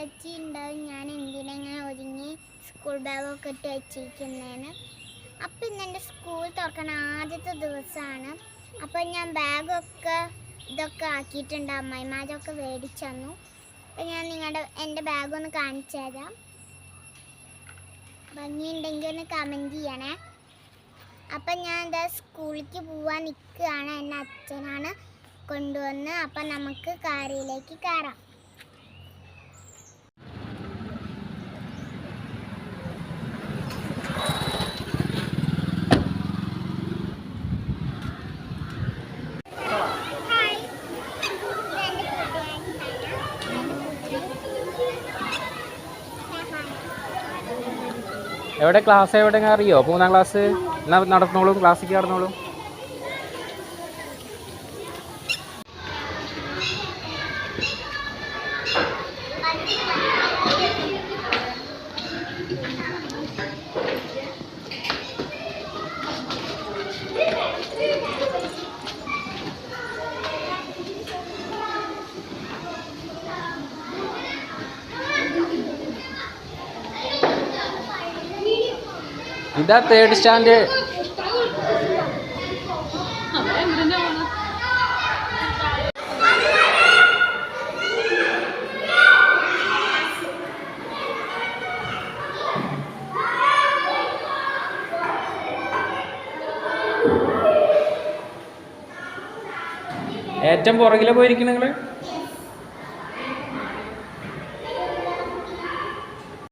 വിചാരിച്ചിട്ടുണ്ടാവും ഞാൻ എന്തിനങ്ങനെ ഒരുങ്ങി സ്കൂൾ ബാഗൊക്കെ ഇട്ട് വെച്ചിരിക്കുന്നതാണ് അപ്പം ഇന്ന് എന്റെ സ്കൂൾ തുറക്കണ ആദ്യത്തെ ദിവസമാണ്. അപ്പം ഞാൻ ബാഗൊക്കെ ഇതൊക്കെ ആക്കിയിട്ടുണ്ട് അമ്മായിമാരൊക്കെ മേടിച്ചു തന്നു. അപ്പം ഞാൻ നിങ്ങളുടെ എന്റെ ബാഗൊന്ന് കാണിച്ചു തരാം. ഭംഗിയുണ്ടെങ്കിൽ ഒന്ന് കമന്റ് ചെയ്യണേ. അപ്പം ഞാൻ എന്താ സ്കൂളിലേക്ക് പോവാൻ നിൽക്കുകയാണ്. എന്റെ അച്ഛനാണ് കൊണ്ടുവന്ന്. അപ്പം നമുക്ക് കാറിലേക്ക് കയറാം. എവിടെ ക്ലാസ് എവിടെ അറിയോ? മൂന്നാം ക്ലാസ് നടന്നോളൂ? ക്ലാസ്സിലേക്ക് നടന്നോളൂ? ഇതാ തേർഡ് സ്റ്റാൻഡ് ഏറ്റവും പുറകിലെ പോയിരിക്കും നിങ്ങൾ